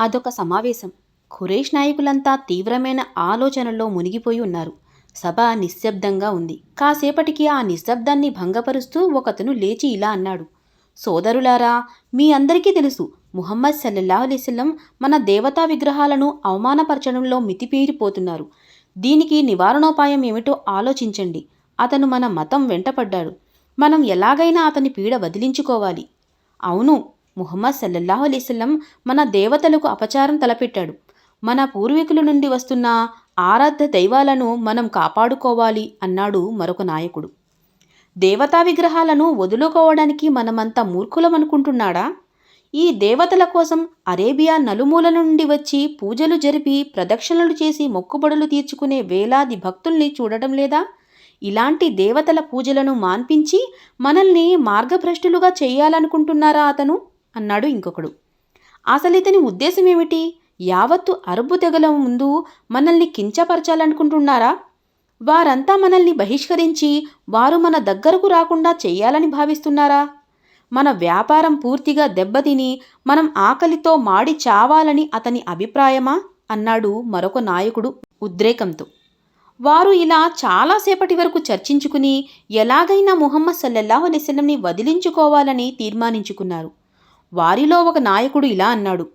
అదొక సమావేశం. ఖురేష్ నాయకులంతా తీవ్రమైన ఆలోచనల్లో మునిగిపోయి ఉన్నారు. సభ నిశ్శబ్దంగా ఉంది. కాసేపటికి ఆ నిశ్శబ్దాన్ని భంగపరుస్తూ ఒకతను లేచి ఇలా అన్నాడు. సోదరులారా మీ అందరికీ తెలుసు ముహమ్మద్ సల్లల్లాహు అలైస్లం మన దేవతా విగ్రహాలను అవమానపరచడంలో మితిపీరిపోతున్నారు. దీనికి నివారణోపాయం ఏమిటో ఆలోచించండి. అతను మన మతం వెంటపడ్డాడు. మనం ఎలాగైనా అతని పీడ వదిలించుకోవాలి. అవును ముహమ్మద్ సల్లల్లాహు అలైవల్లం మన దేవతలకు అపచారం తలపెట్టాడు. మన పూర్వీకుల నుండి వస్తున్న ఆరాధ్య దైవాలను మనం కాపాడుకోవాలి అన్నాడు మరొక నాయకుడు. దేవతా విగ్రహాలను వదులుకోవడానికి మనమంతా మూర్ఖులమనుకుంటున్నాడా? ఈ దేవతల కోసం అరేబియా నలుమూల నుండి వచ్చి పూజలు జరిపి ప్రదక్షిణలు చేసి మొక్కుబడులు తీర్చుకునే వేలాది భక్తుల్ని చూడటం లేదా? ఇలాంటి దేవతల పూజలను మాన్పించి మనల్ని మార్గభ్రష్టులుగా చేయాలనుకుంటున్నారా అతను? అన్నాడు ఇంకొకడు. అసలు ఇతని ఉద్దేశం ఏమిటి యావత్తు అరబ్బు తెగల ముందు మనల్ని కించపరచాలనుకుంటున్నారా? వారంతా మనల్ని బహిష్కరించి వారు మన దగ్గరకు రాకుండా చేయాలని భావిస్తున్నారా? మన వ్యాపారం పూర్తిగా దెబ్బతిని మనం ఆకలితో మాడి చావాలని అతని అభిప్రాయమా? అన్నాడు మరొక నాయకుడు ఉద్రేకంతో. వారు ఇలా చాలాసేపటి వరకు చర్చించుకుని ఎలాగైనా ముహమ్మద్ సల్లల్లాహు అలైస్లంని వదిలించుకోవాలని తీర్మానించుకున్నారు. వారిలో ఒక నాయకుడు ఇలా అన్నాడు.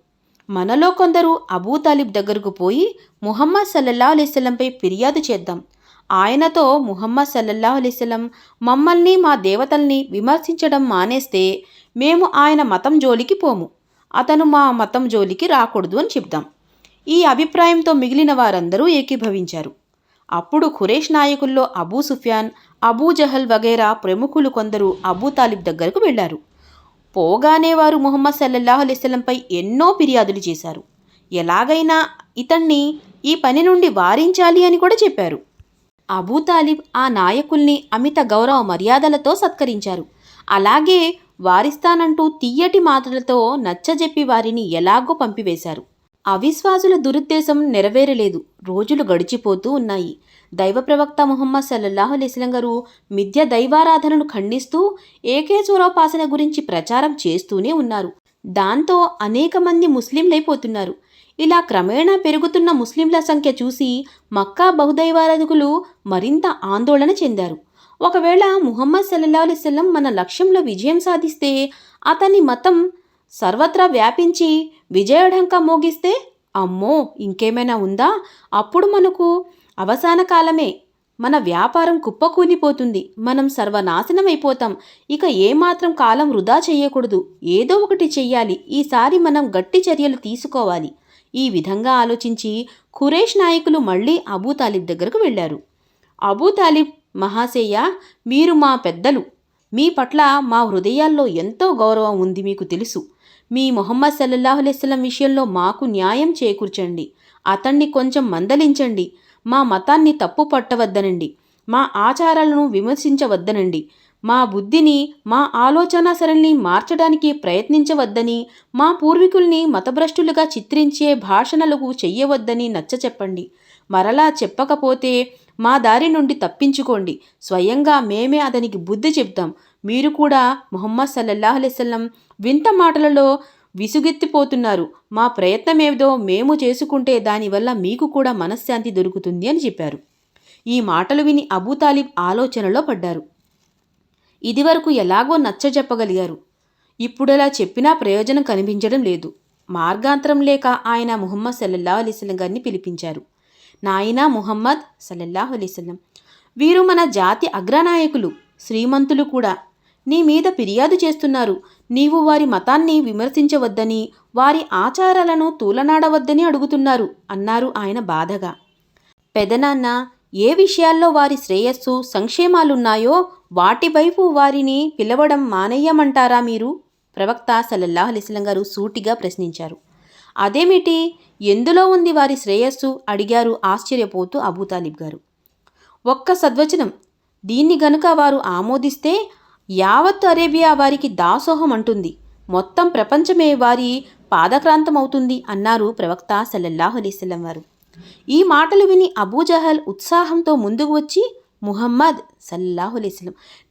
మనలో కొందరు అబూతాలిబ్ దగ్గరకు పోయి ముహమ్మద్ సల్లల్లా అలైస్లంపై ఫిర్యాదు చేద్దాం. ఆయనతో ముహమ్మద్ సల్లల్లా అలైస్లం మమ్మల్ని మా దేవతల్ని విమర్శించడం మానేస్తే మేము ఆయన మతం జోలికి పోము. అతను మా మతం జోలికి రాకూడదు అని చెప్దాం. ఈ అభిప్రాయంతో మిగిలిన వారందరూ ఏకీభవించారు. అప్పుడు ఖురేష్ నాయకుల్లో అబూ సుఫియాన్ అబూ జహల్ వగైరా ప్రముఖులు కొందరు అబూ తాలిబ్ దగ్గరకు వెళ్ళారు పోగానే వారు ముహమ్మద్ సల్లల్లాహు అలైస్లంపై ఎన్నో ఫిర్యాదులు చేశారు. ఎలాగైనా ఇతన్ని ఈ పని నుండి వారించాలి అని కూడా చెప్పారు. అబూ తాలిబ్ ఆ నాయకుల్ని అమిత గౌరవ మర్యాదలతో సత్కరించారు. అలాగే వారిస్తానంటూ తీయటి మాటలతో నచ్చజెప్పి వారిని ఎలాగో పంపివేశారు. అవిశ్వాసుల దురుద్దేశం నెరవేరలేదు. రోజులు గడిచిపోతూ ఉన్నాయి. దైవ ప్రవక్త ముహమ్మద్ సల్లల్లాహు అలైస్లం గారు మిథ్య దైవారాధనను ఖండిస్తూ ఏకేశ్వరోపాసన గురించి ప్రచారం చేస్తూనే ఉన్నారు. దాంతో అనేక మంది ముస్లింలైపోతున్నారు. ఇలా క్రమేణా పెరుగుతున్న ముస్లింల సంఖ్య చూసి మక్కా బహుదైవారాధకులు మరింత ఆందోళన చెందారు. ఒకవేళ ముహమ్మద్ సల్లల్లా అలైవల్లం మన లక్ష్యంలో విజయం సాధిస్తే అతని మతం సర్వత్రా వ్యాపించి విజయఢంకా మోగిస్తే అమ్మో! ఇంకేమైనా ఉందా? అప్పుడు మనకు అవసాన కాలమే. మన వ్యాపారం కుప్పకూలిపోతుంది మనం సర్వనాశనమైపోతాం. ఇక ఏమాత్రం కాలం వృధా చేయకూడదు. ఏదో ఒకటి చెయ్యాలి. ఈసారి మనం గట్టి చర్యలు తీసుకోవాలి. ఈ విధంగా ఆలోచించి ఖురేష్ నాయకులు మళ్ళీ అబూ తాలిబ్ దగ్గరకు వెళ్ళారు. అబూ తాలిబ్ మహాశయ్య మీరు మా పెద్దలు. మీ పట్ల మా హృదయాల్లో ఎంతో గౌరవం ఉంది మీకు తెలుసు. మీ మొహమ్మద్ సల్లల్లాహు విషయంలో మాకు న్యాయం చేకూర్చండి. అతన్ని కొంచెం మందలించండి. మా మతాన్ని తప్పు పట్టవద్దనండి మా ఆచారాలను విమర్శించవద్దనండి. మా బుద్ధిని మా ఆలోచన సరళిని మార్చడానికి ప్రయత్నించవద్దని మా పూర్వీకుల్ని మతభ్రష్టులుగా చిత్రించే భాషణలకు చెయ్యవద్దని నచ్చచెప్పండి మరలా చెప్పకపోతే మా దారి నుండి తప్పించుకోండి. స్వయంగా మేమే అతనికి బుద్ధి చెప్తాం. మీరు కూడా మొహమ్మద్ సల్లల్లాహు వింత మాటలలో విసుగెత్తిపోతున్నారు. మా ప్రయత్నమేదో మేము చేసుకుంటే దానివల్ల మీకు కూడా మనశ్శాంతి దొరుకుతుంది అని చెప్పారు. ఈ మాటలు విని అబూతాలిబ్ ఆలోచనలో పడ్డారు. ఇదివరకు ఎలాగో నచ్చజెప్పగలిగారు. ఇప్పుడలా చెప్పినా ప్రయోజనం కనిపించడం లేదు. మార్గాంతరం లేక ఆయన ముహమ్మద్ సల్లల్లాహు అలీస్లం గారిని పిలిపించారు. నాయనా ముహమ్మద్ సల్లల్లాహు అలీస్లం వీరు మన జాతి అగ్రనాయకులు శ్రీమంతులు కూడా. నీ మీద ఫిర్యాదు చేస్తున్నారు. నీవు వారి మతాన్ని విమర్శించవద్దని వారి ఆచారాలను తూలనాడవద్దని అడుగుతున్నారు అన్నారు ఆయన బాధగా. పెదనాన్న ఏ విషయాల్లో వారి శ్రేయస్సు సంక్షేమాలున్నాయో వాటి వైపు వారిని పిలవడం మానేయమంటారా మీరు? ప్రవక్త సలల్లాహ్ అలిస్లం గారు సూటిగా ప్రశ్నించారు. అదేమిటి? ఎందులో ఉంది వారి శ్రేయస్సు? అడిగారు ఆశ్చర్యపోతూ అబూతాలిబ్ గారు. ఒక్క సద్వచనం. దీన్ని గనుక వారు ఆమోదిస్తే యావత్ అరేబియా వారికి దాసోహం అంటుంది. మొత్తం ప్రపంచమే వారి పాదక్రాంతమవుతుంది అన్నారు ప్రవక్త సల్లల్లాహులిస్సలం వారు. ఈ మాటలు విని అబూజహల్ ఉత్సాహంతో ముందుకు వచ్చి ముహమ్మద్ సల్లాహు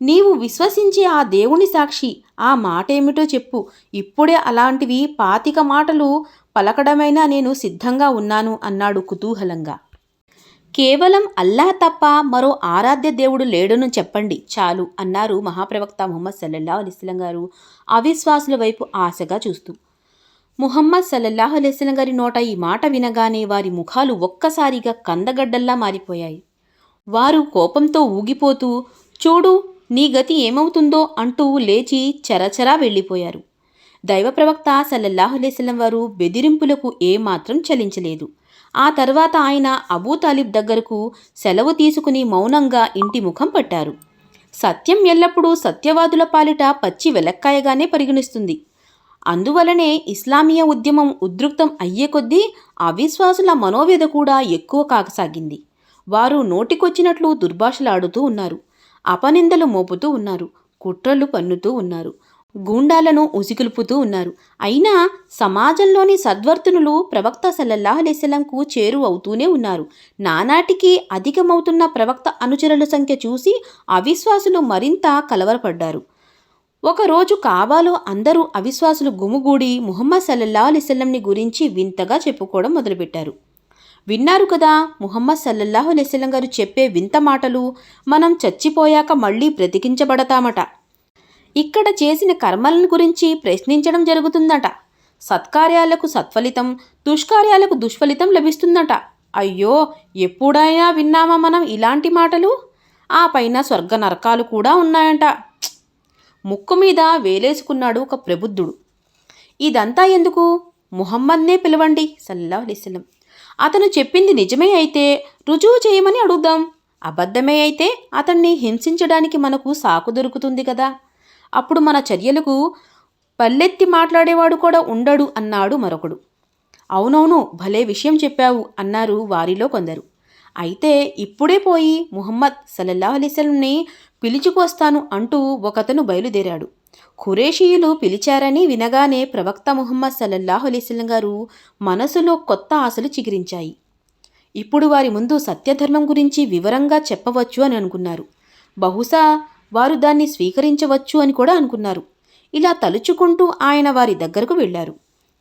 నీవు విశ్వసించే ఆ దేవుని సాక్షి ఆ మాట ఏమిటో చెప్పు. ఇప్పుడే అలాంటివి పాతిక మాటలు పలకడమైనా నేను సిద్ధంగా ఉన్నాను అన్నాడు కుతూహలంగా. కేవలం అల్లాహ్ తప్ప మరో ఆరాధ్య దేవుడు లేడును చెప్పండి. చాలు అన్నారు మహాప్రవక్త ముహమ్మద్ సల్లల్లాహు అలిస్లం గారు అవిశ్వాసుల వైపు ఆశగా చూస్తూ. ముహమ్మద్ సల్లల్లాహు అలిస్లం గారి నోట ఈ మాట వినగానే వారి ముఖాలు ఒక్కసారిగా కందగడ్డల్లా మారిపోయాయి. వారు కోపంతో ఊగిపోతూ చూడు నీ గతి ఏమవుతుందో అంటూ లేచి చరచరా వెళ్ళిపోయారు. దైవ ప్రవక్త సల్లల్లాహు అలైస్లం వారు బెదిరింపులకు ఏమాత్రం చలించలేదు. ఆ తర్వాత ఆయన అబూ తాలిబ్ దగ్గరకు సెలవు తీసుకుని మౌనంగా ఇంటి ముఖం పట్టారు. సత్యం ఎల్లప్పుడూ సత్యవాదుల పాలిట పచ్చి వెలక్కాయగానే పరిగణిస్తుంది. అందువలనే ఇస్లామీయ ఉద్యమం ఉద్రిక్తం అయ్యే కొద్దీ అవిశ్వాసుల మనోవ్యధ కూడా ఎక్కువ కాకసాగింది. వారు నోటికొచ్చినట్లు దుర్భాషలాడుతూ ఉన్నారు. అపనిందలు మోపుతూ ఉన్నారు. కుట్రలు పన్నుతూ ఉన్నారు. గూండాలను ఉసిగులుపుతూ ఉన్నారు. అయినా సమాజంలోని సద్వర్తనులు ప్రవక్త సల్లల్లాహ్ అలైస్లంకు చేరువవుతూనే ఉన్నారు. నానాటికి అధికమవుతున్న ప్రవక్త అనుచరుల సంఖ్య చూసి అవిశ్వాసులు మరింత కలవరపడ్డారు. ఒకరోజు కావాలో అందరూ అవిశ్వాసులు గుమిగూడి ముహమ్మద్ సల్లల్లా అలైస్లంని గురించి వింతగా చెప్పుకోవడం మొదలుపెట్టారు. విన్నారు కదా ముహమ్మద్ సల్లల్లాహు అలైస్లం గారు చెప్పే వింత మాటలు మనం చచ్చిపోయాక మళ్ళీ బ్రతికించబడతామట. ఇక్కడ చేసిన కర్మలను గురించి ప్రశ్నించడం జరుగుతుందట. సత్కార్యాలకు సత్ఫలితం దుష్కార్యాలకు దుష్ఫలితం లభిస్తుందట. అయ్యో ఎప్పుడైనా విన్నామా మనం ఇలాంటి మాటలు? ఆ పైన స్వర్గ నరకాలు కూడా ఉన్నాయంట. ముక్కు మీద వేలేసుకున్నాడు ఒక ప్రబుద్ధుడు. ఇదంతా ఎందుకు? ముహమ్మద్నే పిలవండి సల్లా అలిస్లం అతను చెప్పింది నిజమే అయితే రుజువు చేయమని అడుగుదాం. అబద్ధమే అయితే అతన్ని హింసించడానికి మనకు సాకు దొరుకుతుంది కదా. అప్పుడు మన చర్యలకు పల్లెత్తి మాట్లాడేవాడు కూడా ఉండడు అన్నాడు మరొకడు. అవునవును భలే విషయం చెప్పావు అన్నారు వారిలో కొందరు. అయితే ఇప్పుడే పోయి ముహమ్మద్ సల్లల్లాహు అలీస్లంని పిలుచుకొస్తాను అంటూ ఒకతను బయలుదేరాడు. ఖురేషీయులు పిలిచారని వినగానే ప్రవక్త ముహమ్మద్ సల్లల్లాహు అలీస్లం గారు మనసులో కొత్త ఆశలు చిగురించాయి. ఇప్పుడు వారి ముందు సత్యధర్మం గురించి వివరంగా చెప్పవచ్చు అని అనుకున్నారు. బహుశా వారు దాన్ని స్వీకరించవచ్చు అని కూడా అనుకున్నారు. ఇలా తలుచుకుంటూ ఆయన వారి దగ్గరకు వెళ్ళారు.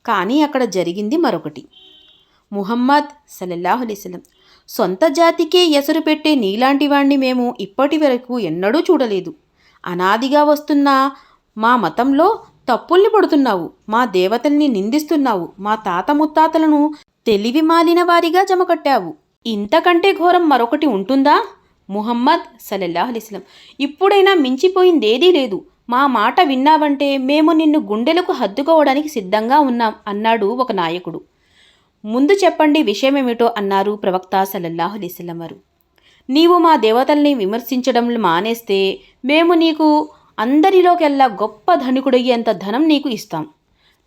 కానీ అక్కడ జరిగింది మరొకటి. ముహమ్మద్ సలల్లాహులిస్లం సొంత జాతికే ఎసరు పెట్టే నీలాంటి వాణ్ణి మేము ఇప్పటి వరకు ఎన్నడూ చూడలేదు. అనాదిగా వస్తున్న మా మతంలో తప్పుల్ని పడుతున్నావు మా దేవతల్ని నిందిస్తున్నావు మా తాత ముత్తాతలను తెలివి మాలిన వారిగా జమకట్టావు ఇంతకంటే ఘోరం మరొకటి ఉంటుందా? ముహమ్మద్ సల్లల్లాహు ఇప్పుడైనా మించిపోయిందేదీ లేదు. మా మాట విన్నావంటే మేము నిన్ను గుండెలకు హద్దుకోవడానికి సిద్ధంగా ఉన్నాం అన్నాడు ఒక నాయకుడు. ముందు చెప్పండి విషయమేమిటో అన్నారు ప్రవక్త సల్లల్లాహు అలైస్లం వారు. నీవు మా దేవతల్ని విమర్శించడం మానేస్తే మేము నీకు అందరిలోకెల్లా గొప్ప ధనికుడయ్యేంత ధనం నీకు ఇస్తాం.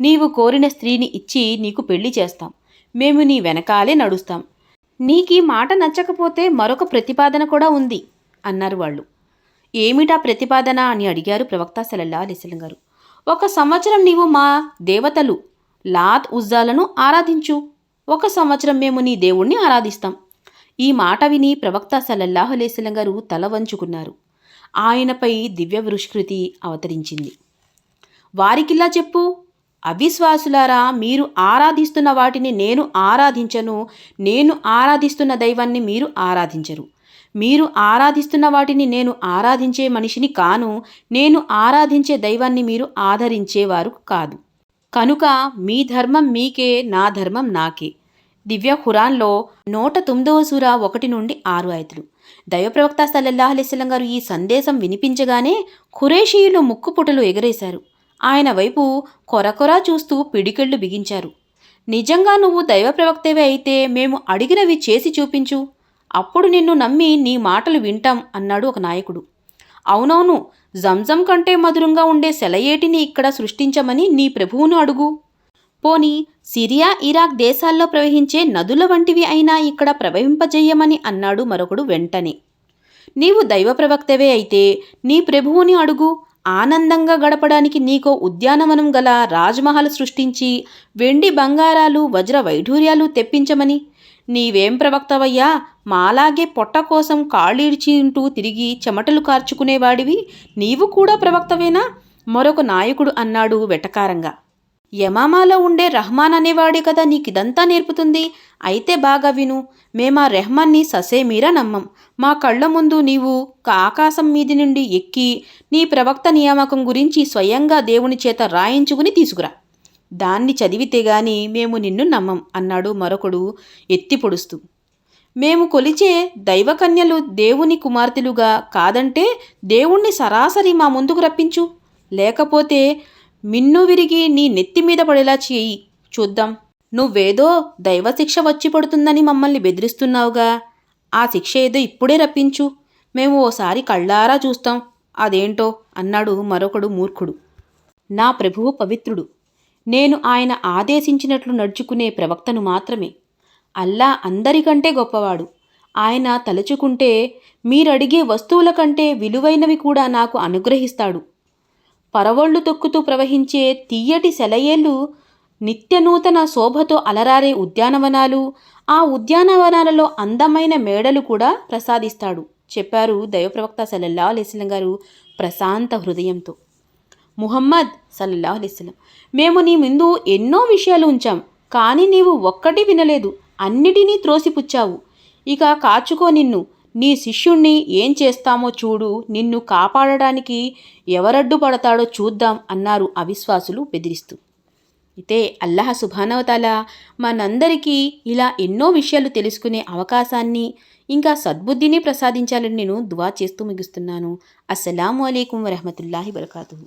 నీవు కోరిన స్త్రీని ఇచ్చి నీకు పెళ్ళి చేస్తాం. మేము నీ వెనకాలే నడుస్తాం. నీకీ మాట నచ్చకపోతే మరొక ప్రతిపాదన కూడా ఉంది అన్నారు వాళ్ళు. ఏమిటా ప్రతిపాదన అని అడిగారు ప్రవక్త సలల్లా అలిస్లం గారు. ఒక సంవత్సరం నీవు మా దేవతలు లాత్ ఉజ్జాలను ఆరాధించు. ఒక సంవత్సరం మేము నీ దేవుణ్ణి ఆరాధిస్తాం. ఈ మాట విని ప్రవక్త సలల్లాహు అలైస్లం గారు తల వంచుకున్నారు. ఆయనపై దివ్య వృష్కృతి అవతరించింది. వారికిలా చెప్పు అవిశ్వాసులారా మీరు ఆరాధిస్తున్న వాటిని నేను ఆరాధించను. నేను ఆరాధిస్తున్న దైవాన్ని మీరు ఆరాధించరు. మీరు ఆరాధిస్తున్న వాటిని నేను ఆరాధించే మనిషిని కాను. నేను ఆరాధించే దైవాన్ని మీరు ఆదరించేవారు కాదు. కనుక మీ ధర్మం మీకే నా ధర్మం నాకే. దివ్య ఖురాన్లో నూట తొమ్మిదవ సూర ఒకటి నుండి ఆరు ఆయతులు. దైవప్రవక్త సల్లల్లాహలిస్లం గారు ఈ సందేశం వినిపించగానే ఖురేషీయులు ముక్కుపుటలు ఎగరేశారు. ఆయన వైపు కొరకొరా చూస్తూ పిడికెళ్ళు బిగించారు. నిజంగా నువ్వు దైవ ప్రవక్తవే అయితే మేము అడిగినవి చేసి చూపించు. అప్పుడు నిన్ను నమ్మి నీ మాటలు వింటాం అన్నాడు ఒక నాయకుడు. అవునవును జంజం కంటే మధురంగా ఉండే సెలయేటిని ఇక్కడ సృష్టించమని నీ ప్రభువును అడుగు. పోని సిరియా ఇరాక్ దేశాల్లో ప్రవహించే నదుల వంటివి అయినా ఇక్కడ ప్రవహింపజేయమని అన్నాడు మరొకడు వెంటనే. నీవు దైవ ప్రవక్తవే అయితే నీ ప్రభువుని అడుగు. ఆనందంగా గడపడానికి నీకో ఉద్యానవనం గల రాజ్మహల్ సృష్టించి వెండి బంగారాలు వజ్ర వైఢూర్యాలు తెప్పించమని. నీవేం ప్రవక్తవయ్యా? మాలాగే పొట్ట కోసం కాళ్ళీడ్చింటూ తిరిగి చెమటలు కార్చుకునేవాడివి. నీవు కూడా ప్రవక్తవేనా? మరొక నాయకుడు అన్నాడు వెటకారంగా. యమామాలో ఉండే రహమాన్ అనేవాడే కదా నీకిదంతా నేర్పుతుంది? అయితే బాగా విను మేమా రెహమాన్ని ససేమీరా నమ్మం. మా కళ్ళ ముందు నీవు ఆకాశం మీది నుండి ఎక్కి నీ ప్రవక్త నియామకం గురించి స్వయంగా దేవుని చేత రాయించుకుని తీసుకురా. దాన్ని చదివితే గాని మేము నిన్ను నమ్మం అన్నాడు మరొకడు ఎత్తి పొడుస్తూ. మేము కొలిచే దైవకన్యలు దేవుని కుమార్తెలుగా కాదంటే దేవుణ్ణి సరాసరి మా ముందుకు రప్పించు. లేకపోతే మిన్ను విరిగి నీ నెత్తి మీద పడేలా చేయి. చూద్దాం. నువ్వేదో దైవశిక్ష వచ్చి పడుతుందని మమ్మల్ని బెదిరిస్తున్నావుగా. ఆ శిక్ష ఏదో ఇప్పుడే రప్పించు. మేము ఓసారి కళ్ళారా చూస్తాం. అదేంటో అన్నాడు మరొకడు మూర్ఖుడు. నా ప్రభువు పవిత్రుడు. నేను ఆయన ఆదేశించినట్లు నడుచుకునే ప్రవక్తను మాత్రమే. అల్లా అందరికంటే గొప్పవాడు. ఆయన తలుచుకుంటే మీరడిగే వస్తువుల కంటే విలువైనవి కూడా నాకు అనుగ్రహిస్తాడు. పరవళ్ళు తొక్కుతూ ప్రవహించే తీయటి సెలయేళ్ళు నిత్యనూతన శోభతో అలరారే ఉద్యానవనాలు ఆ ఉద్యానవనాలలో అందమైన మేడలు కూడా ప్రసాదిస్తాడు చెప్పారు దైవప్రవక్త సల్లల్లా అలైస్లం గారు ప్రశాంత హృదయంతో. ముహమ్మద్ సల్లల్లా అలైస్లం మేము నీ ముందు ఎన్నో విషయాలు ఉంచాం కానీ నీవు ఒక్కటి వినలేదు అన్నిటినీ త్రోసిపుచ్చావు. ఇక కాచుకో నిన్ను నీ శిష్యుణ్ణి ఏం చేస్తామో చూడు నిన్ను కాపాడడానికి ఎవరడ్డు పడతాడో చూద్దాం అన్నారు అవిశ్వాసులు బెదిరిస్తూ. అయితే అల్లాహ సుభానవతాల మనందరికీ ఇలా ఎన్నో విషయాలు తెలుసుకునే అవకాశాన్ని ఇంకా సద్బుద్ధిని ప్రసాదించాలని నేను దువా చేస్తూ ముగిస్తున్నాను. అస్సలాము అలైకుం వరహమతుల్లాహి వరకాతుహు